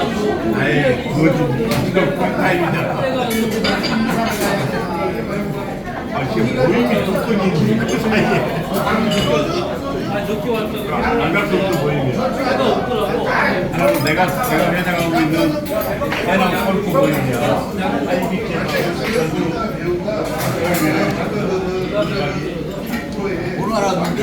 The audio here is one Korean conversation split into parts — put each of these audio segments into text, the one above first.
아이 뭐지 이거 꿀타임이잖아 아 지금 모임이 독특이 그 사이에 안 갔었어 모임이 그럼 내가 내가 회장하고 있는 해남 컬프 모임이야 IBK 오늘 알았는데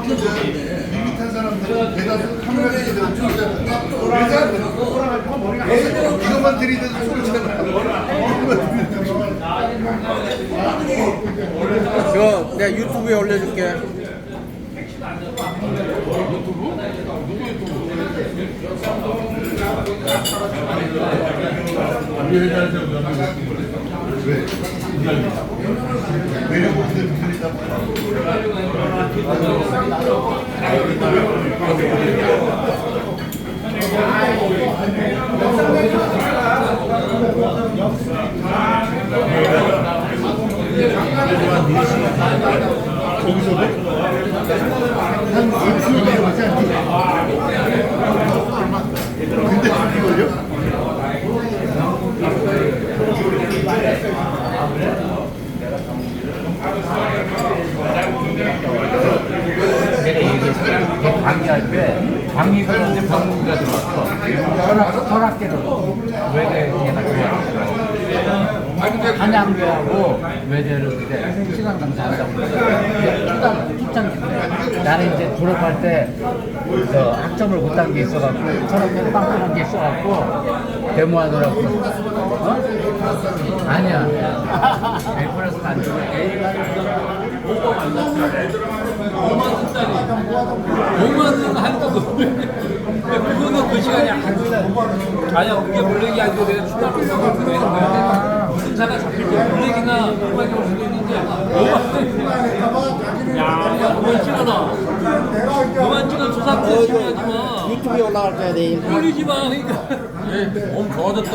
밋밋한 사람들은 대다수 카메라에 제대로 찍잖아요. 왜 이것만 들이대도 소리잖아. 이거 내가 유튜브에 올려줄게 매력 없는 분이다. 한 일주일에 오지 않니? 근데 걸려? 내가. 방위할 때, 방위가 이제 방위가 들어왔어. 허락계로 외대에나 들어왔어. 한양대하고 외대를 그때 시간당 잘한다고 그랬어. 초당, 초창기 나는 이제 졸업할 때, 저 학점을 못 딴 게 있어갖고, 저렇게 빵빵한 게 있어갖고, 데모하느라고. 어? 아니야. 에프레스 안 줘. 뭐만 한다고 그거는 그 시간이 안 돼. 아니야 그게 블랙이 아니고 내가 추가로 생각을 들어야 거야 차가 잡힐 때 블랙이나 노박이 올 수도 있는데 야 그만 찍어놔 그만 찍어 조사태 찍어야지 마. 유튜브에 올라갈 거야 내일. 올리지 마 그러니까. 몸 좋아졌다.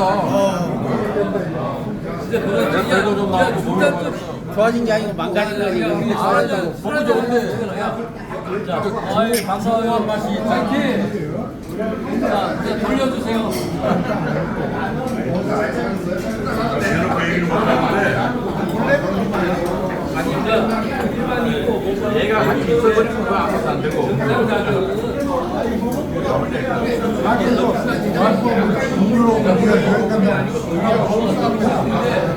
진짜 그거 진짜 진짜 좀 좋아진 게 아니고 망가진 거지 술한잔 술한잔 좋은데. 자, 아이 반가워요. 맛이 파이팅. 자, 이제 돌려주세요. 얘가 같이 있어버리면 그거 아무것도 안 되고. 아니 또 잠깐. 너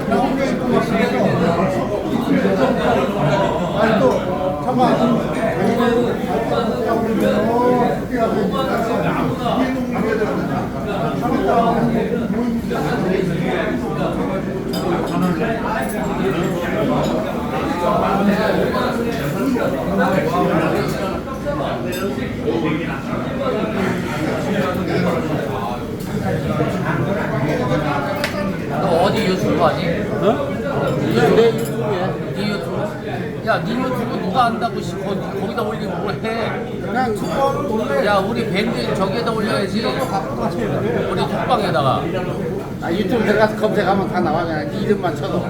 어디 유튜브 하니? 어? 내 네 유튜브? 야, 네 유튜브 누가 안다고 씨, 거, 거기다 올리고 뭘 해? 그냥 야, 우리 밴드 저기에다 올려야지. 우리 톡방에다가. 아, 유튜브 들어가서 검색하면 다 나와 그냥 네 이름만 쳐도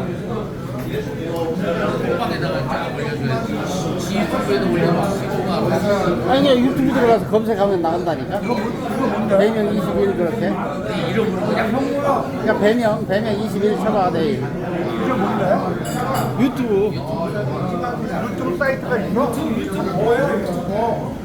톡방에다가 쫙 올려줘야지. 지 유튜브에도 시고가 아니 그냥 유튜브 들어가서 검색하면 나간다니까? 배명 21 그렇게? 네 이름으로 그냥. 그냥 배명 배명 21 쳐봐 내일 유튜브. 유튜브 사이트가 있어? 유튜브 뭐예요? 유튜브.